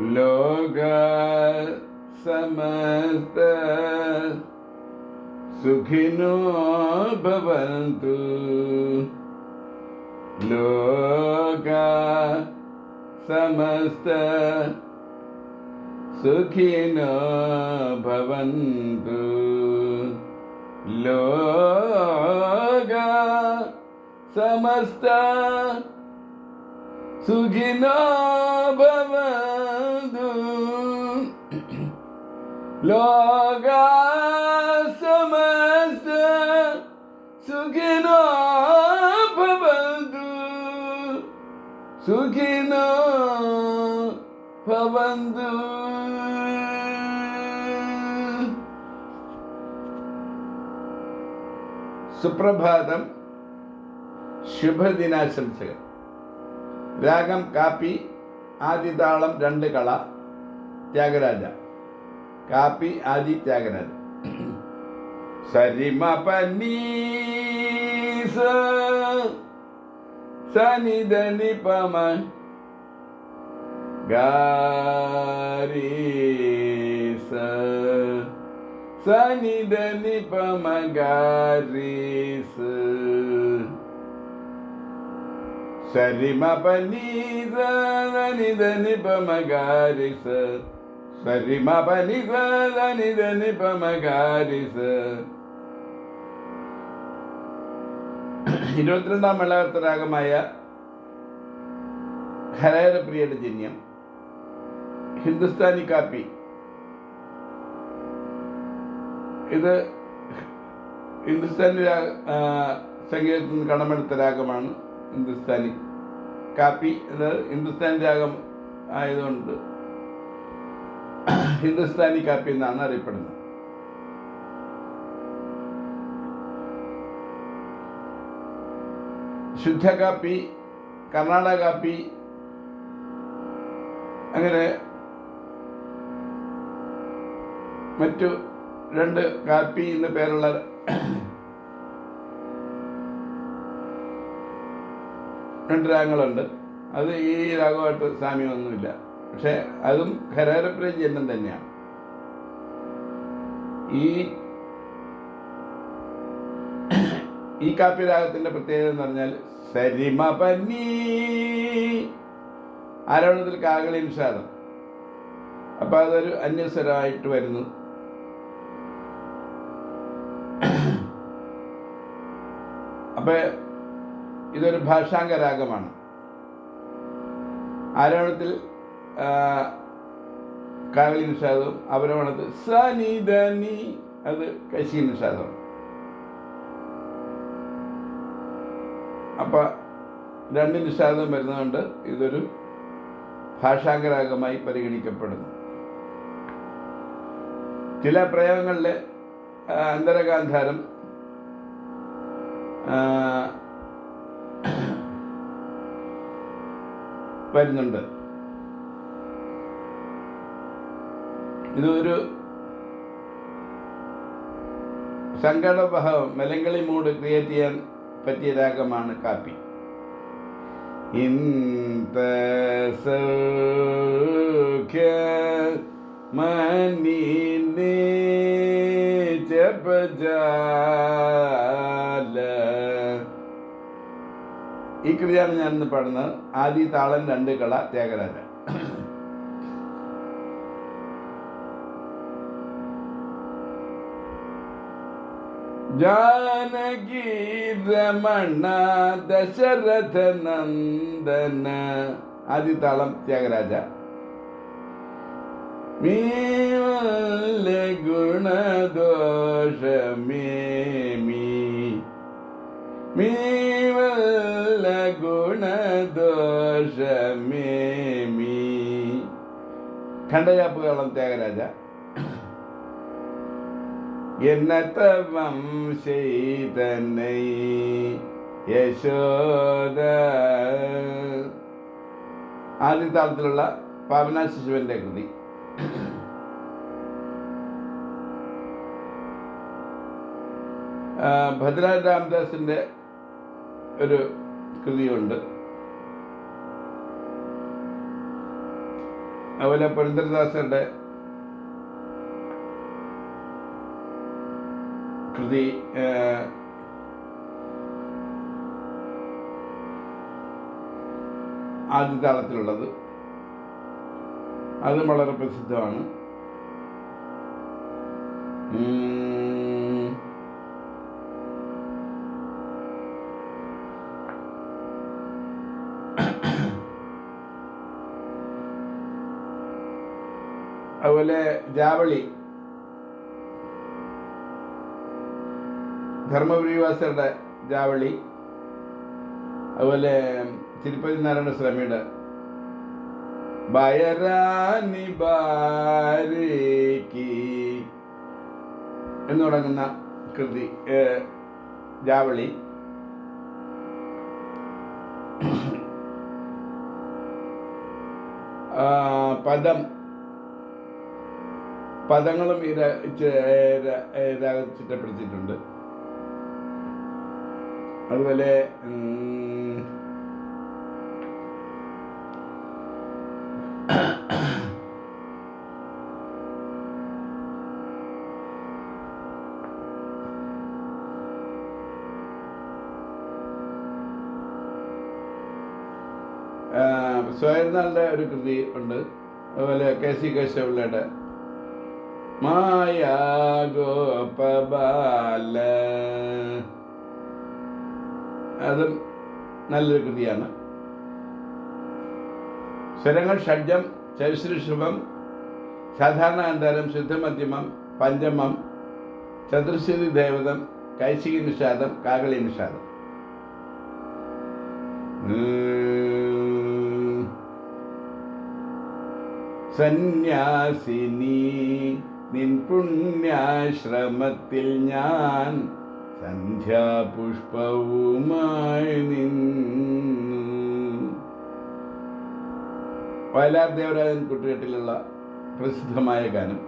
ലോക സമസ്ത സുഖിനോ ഭവന്തു. ലോക സമസ്ത സുഖിനോ ഭവന്തു. ലോക ಸಮಸ್ತ ಸುಖಿನೋ ಭವಂದು ಲೋಕ ಸಮಸ್ತ ಸುಖಿನೋ ಭವಂದು ಸುಖಿನೋ ಭವಂದು ಸುಪ್ರಭಾತಂ ശുഭദിനാശംസകൾ രാഗം കാപ്പി ആദിതാളം രണ്ട് കള ത്യാഗരാജ കാപ്പി ആദി ത്യാഗരാജ സരിമ പനീസ സനിധനി പമ ഗാരീസ സനിധനി പമ ഗാരീസ പമ ഗാരീസ ഇരുപത്തിരണ്ടാം മേളകത്ത രാഗമായ ഹരഹരപ്രിയയുടെ ജന്യം ഹിന്ദുസ്ഥാനി കാപ്പി. ഇത് ഹിന്ദുസ്ഥാനി സംഗീതത്തിൽ നിന്ന് കടമെടുത്ത രാഗമാണ്. ഹിന്ദുസ്ഥാനി. കാപ്പി എന്നത് ഹിന്ദുസ്ഥാനി രാഗം ആയതുകൊണ്ട് ഹിന്ദുസ്ഥാനി കാപ്പി എന്നാണ് അറിയപ്പെടുന്നത്. ശുദ്ധ കാപ്പി കർണാടക കാപ്പി അങ്ങനെ മറ്റു രണ്ട് കാപ്പി എന്ന പേരുള്ള രണ്ട് രാഗങ്ങളുണ്ട്. അത് ഈ രാഗമായിട്ട് സാമ്യമൊന്നുമില്ല. പക്ഷെ അതും ജന്യം തന്നെയാണ്. ഈ ഈ കാപ്പി രാഗത്തിന്റെ പ്രത്യേകത എന്ന് പറഞ്ഞാൽ സരിമ പന്നി. ആരോണത്തിൽ കാകളി നിഷാദം? അപ്പൊ അതൊരു അന്യസ്വരമായിട്ട് വരുന്നു. അപ്പൊ ഇതൊരു ഭാഷാംഗ രാഗമാണ് ആരോഹണത്തിൽ കാവലി നിഷാദവും അവരോഹണത്തിൽ സ നീ ദ നീ അത് കശി നിഷാദമാണ് അപ്പൊ രണ്ട് നിഷാദം വരുന്നതുകൊണ്ട് ഇതൊരു ഭാഷാംഗരാഗമായി പരിഗണിക്കപ്പെടുന്നു. ചില പ്രയോഗങ്ങളിൽ അന്തരഗാന്ധാരം വരുന്നുണ്ട്. ഇതൊരു സങ്കടഭാവം മെലങ്കളി മൂഡ് ക്രിയേറ്റ് ചെയ്യാൻ പറ്റിയ രാഗമാണ് കാപ്പി. ഇന്ത ജപജാല കൃതിയാണ് ഞാൻ ഇന്ന് പാടുന്നത്. ആദി താളൻ രണ്ട് കള ത്യാഗരാജൻ ജാനകി രമണ ദശരഥ നന്ദന. ആദി താളം ത്യാഗരാജ. ഗുണദോഷമേ മീ മീവല്ല ഖണ്ഡജാപ്പുകളം ത്യാഗരാജ. എന്നത്തവം ചെയ്തനൈ യശോദ. ആദ്യ താളത്തിലുള്ള പാവന ശിശുവിന്റെ കൃതി ഭദ്രാജ് രാംദാസിന്റെ ഒരു കൃതിയുണ്ട്. അതുപോലെ പുരന്ദരദാസരുടെ കൃതി ആദ്യ താളത്തിലുള്ളത് അതും വളരെ പ്രസിദ്ധമാണ്. അതുപോലെ ജാവളി. ധർമ്മപുരിവാസരുടെ ജാവളി. അതുപോലെ തിരുപ്പതി നാരായണ സ്വാമിയുടെ. ബയരാനി ബാരേക്ക് എന്ന് തുടങ്ങുന്ന കൃതി ജാവളി. പദം പദങ്ങളും ഈ രാ- ചെ- ചിട്ടപ്പെടുത്തിയിട്ടുണ്ട് അതുപോലെ സ്വയർനാളിന്റെ ഒരു കൃതി ഉണ്ട്. അതുപോലെ കെ സി കേശവപിള്ളയുടെ മായാഗോപബാല അതും നല്ലൊരു കൃതിയാണ്. സ്വരങ്ങൾ ഷഡ്ജം ചൈശ്രീഷഭം സാധാരണ അന്തരം ശുദ്ധമധ്യമം പഞ്ചമം ചതുർശ്രുതി ദേവതം കൈശിക നിഷാദം കാകളി നിഷാദം. സന്യാസിനി നിൻ പുണ്യാശ്രമത്തിൽ ഞാൻ സന്ധ്യാപുഷ്പവുമായി നിന്നു. വയലാർ ദേവരാജൻ കുട്ടികെട്ടിലുള്ള പ്രസിദ്ധമായ ഗാനം.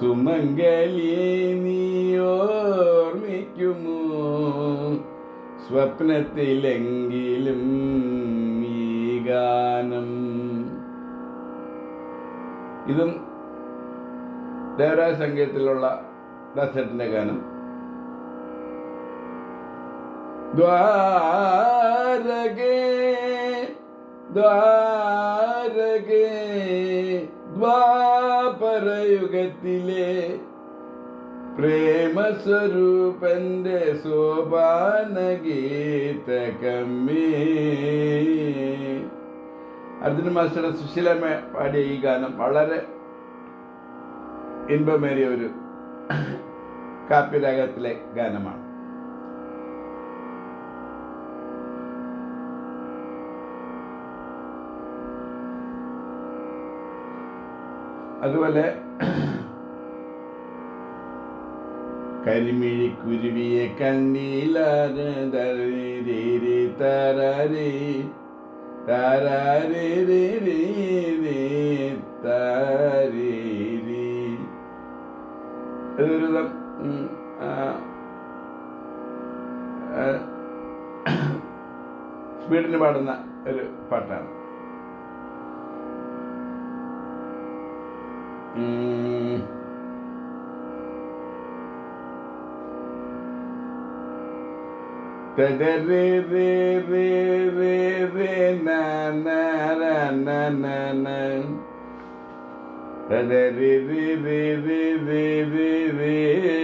സുമംഗലിയോർമ്മിക്കുമോ സ്വപ്നത്തിലെങ്കിലും ഈ ഗാനം. ഇതും ദേവരാജ സംഗീതത്തിലുള്ള ദാസേട്ടന്റെ ഗാനം. ദ്വാരകേ ദ്വാരകേ സോപാന ഗീതകമ്മേ അർജുന മാസ്റ്റർ സുശീലമ്മ പാടിയ ഈ ഗാനം വളരെ ഇൻപമേറിയ ഒരു കാപ്യരാഗത്തിലെ ഗാനമാണ്. അതുപോലെ കരിമിഴി കുരുവിയെ കണ്ണീലി തരരി തരരി തരരി വീടിന് പാടുന്ന ഒരു പാട്ടാണ് ரே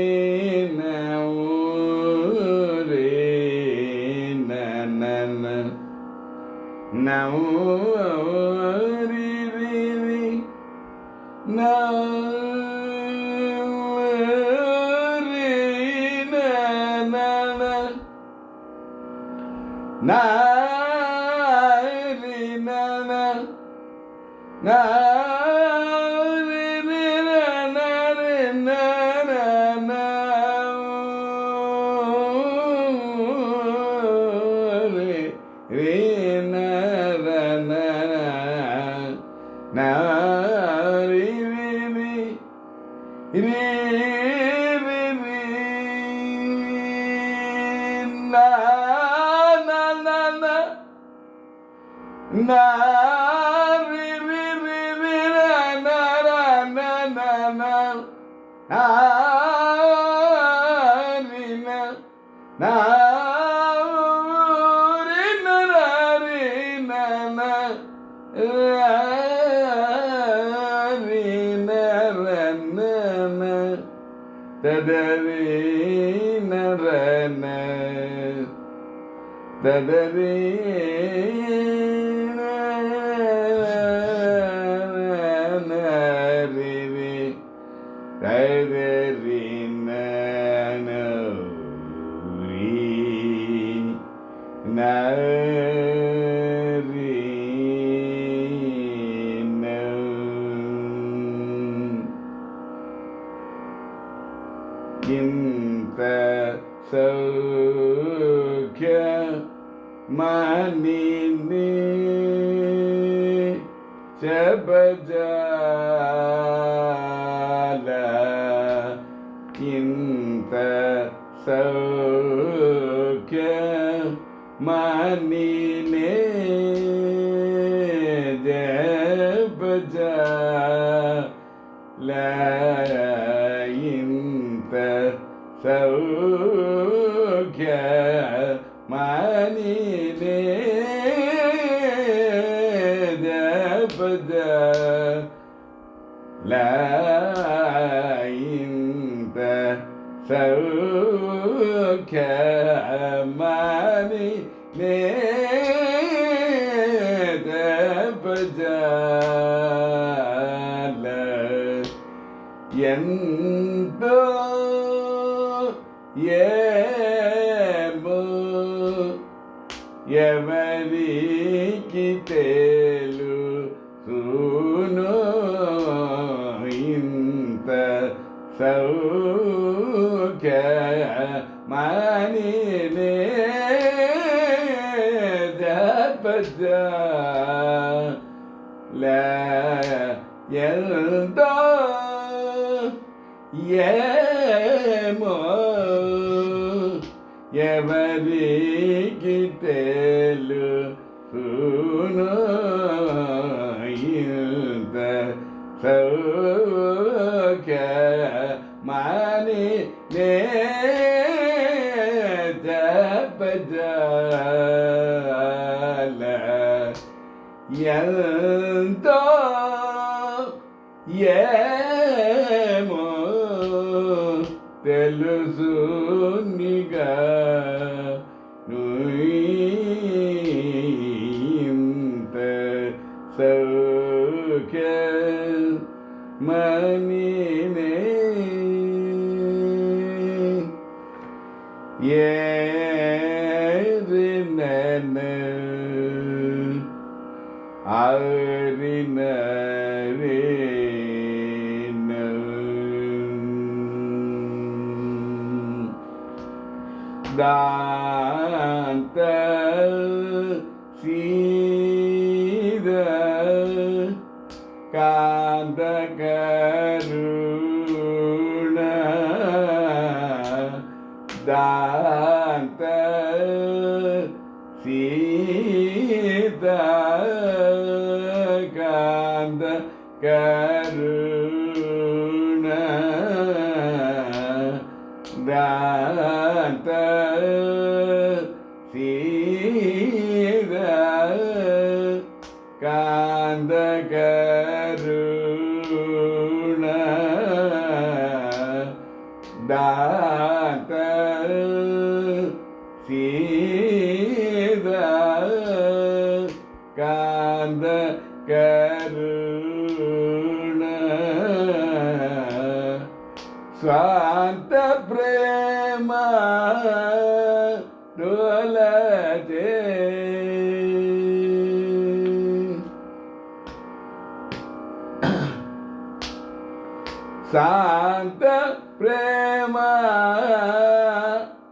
Na, na, na Da-da-dee-na-ra-na Da-da-dee-na-ra-na किन्त सौख्य मनिनि शबजाल किन्त सौख्य मनि فوق أماني من ఏమో ఎవరికి తెలును Yeah, सी శాంత ప్రేమ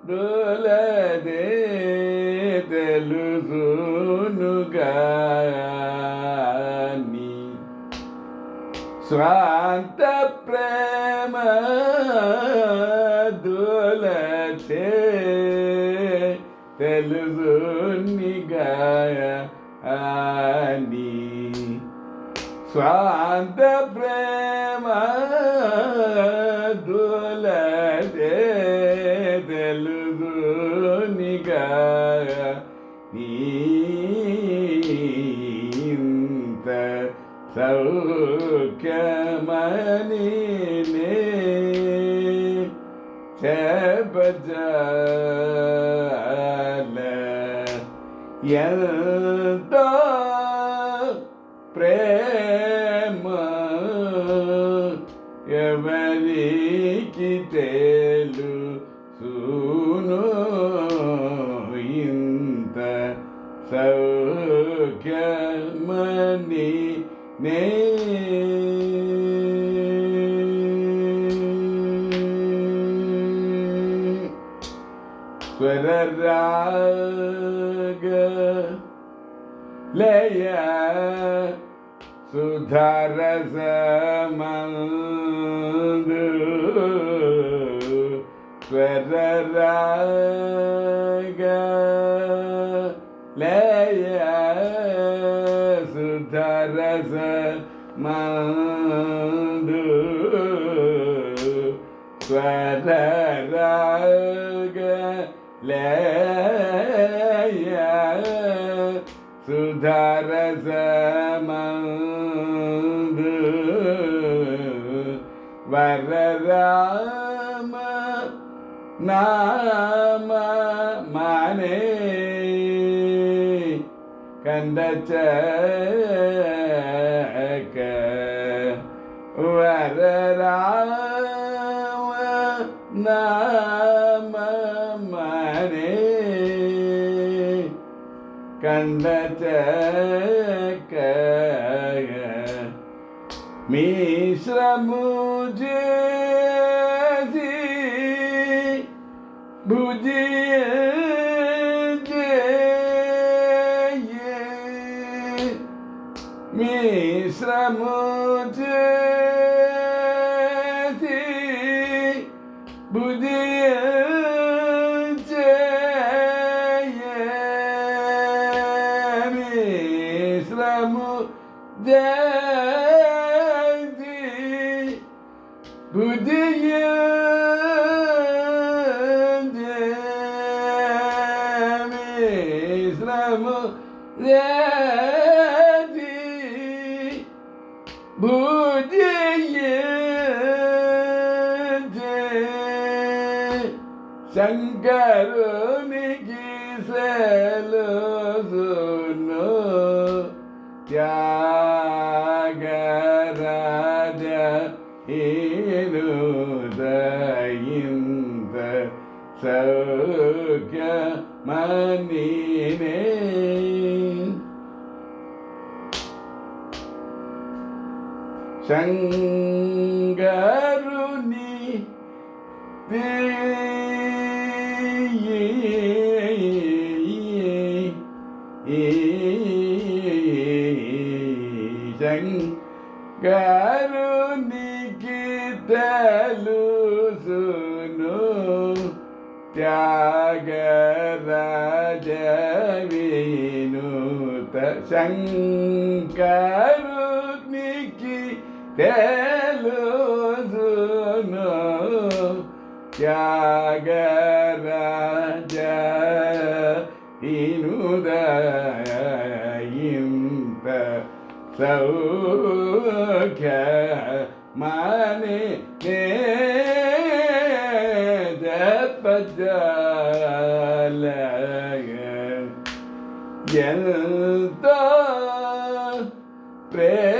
డోలదే తెలుసునుగా స్వాంత ప్రేమ దొలతే తెలుసు నిగాయ అని స్వాంత بدال ينتظر சுதரசமந்து ஸ்வரராக லேய சுதரச மந்து ஸ்வரராக லேய சுதரச മാനേ കണ്ടച്ച വരരാവ നാമമാനേ കണ്ടച്ച മിശ്രമുജേ Bindi Yeah. ತ್ಯಾಗರಾಜವೇನುತ ಶಂಕರುನಿಕಿ ತೇಲುನು ತ್ಯಾಗ எந்த பிரே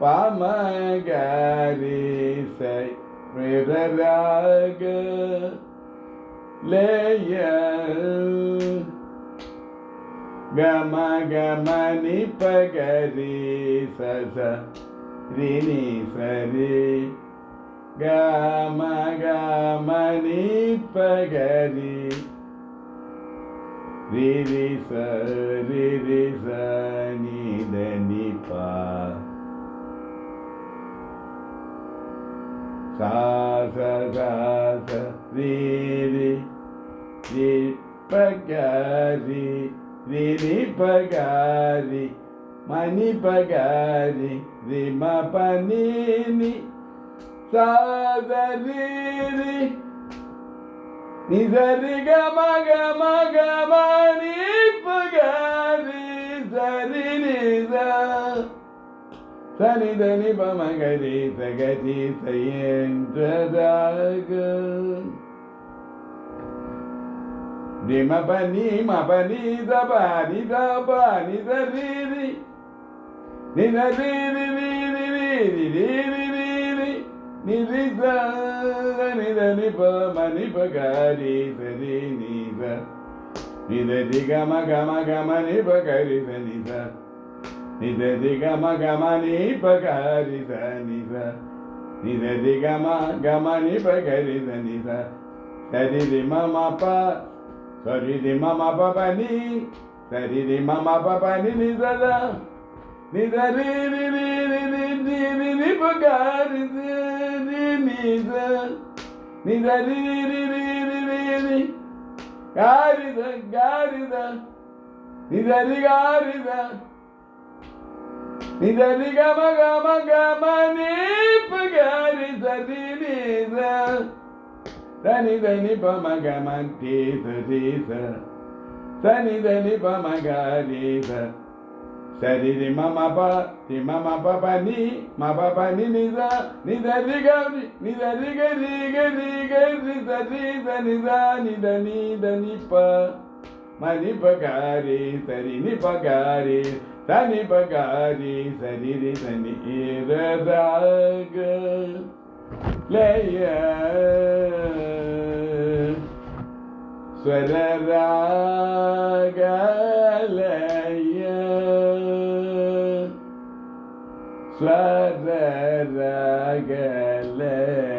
பமகரிசை பிறராக லேயல். கம கமனி பகரி சச ரினி சரி கம கமனி பகரி ரிரி சரி ரிச நித நிபா sa sa sa sa ri ri ri pagari ri ri pagari mani pagari ri ma pa ni ni sa sa ri ri ni sa ri ga ma ga ma ga ma ni pagari sa ri ni sa சனி தனி பமகரி சகதி சயன்றதாக நிம பனி மபனி தபானி தபானி தரீரி நின ரீரி ரீரி ரீரி ரீரி ரீரி நிரி நித நிப மணி பகாரி சரி நீத நித திகம கம கம நிப கரி சனித ನಿಧ ದಿಗಮ ಗಮ ನೀ ಪಗರಿ ಸ ನಿಧ ನಿಧ ದಿಗಮ ಗಮ ನೀ ಪಗರಿ ಸ ನಿಧ ಸರಿ ರಿ ಮಮ ಪ ಸರಿ ರಿ ಮಮ ಪ ಬನಿ ಸರಿ ರಿ ಮಮ ಪ ಬನಿ ನಿಧದ ನಿಧ ರೀ ರಿ ರಿ ರಿ ರಿ ರಿ ರಿ ರಿ ಪಗರಿ ರಿ ನಿಧ ನಿಧ ರೀ ರಿ ರಿ ರಿ ರಿ ರಿ ಗಾರಿದ ಗಾರಿದ ನಿಧ ರಿ ಗಾರಿದ నిదరి గమ గమ గమ నీపు గారి సరి నీద సని దని పమ గమ తీస తీస సని దని పమ గారీస సరి రి మమ ప రి మమ ప ప ని మ ప ప ని నిద నిద రి గ నిద రి గ రి గ రి గ రి సరి స నిద నిద నిద ని ప మని పగారి సరిని పగారి సని పగారి సరిరి సని ఇరరాగ లయ స్వరరాగ లయ స్వరరాగ లయ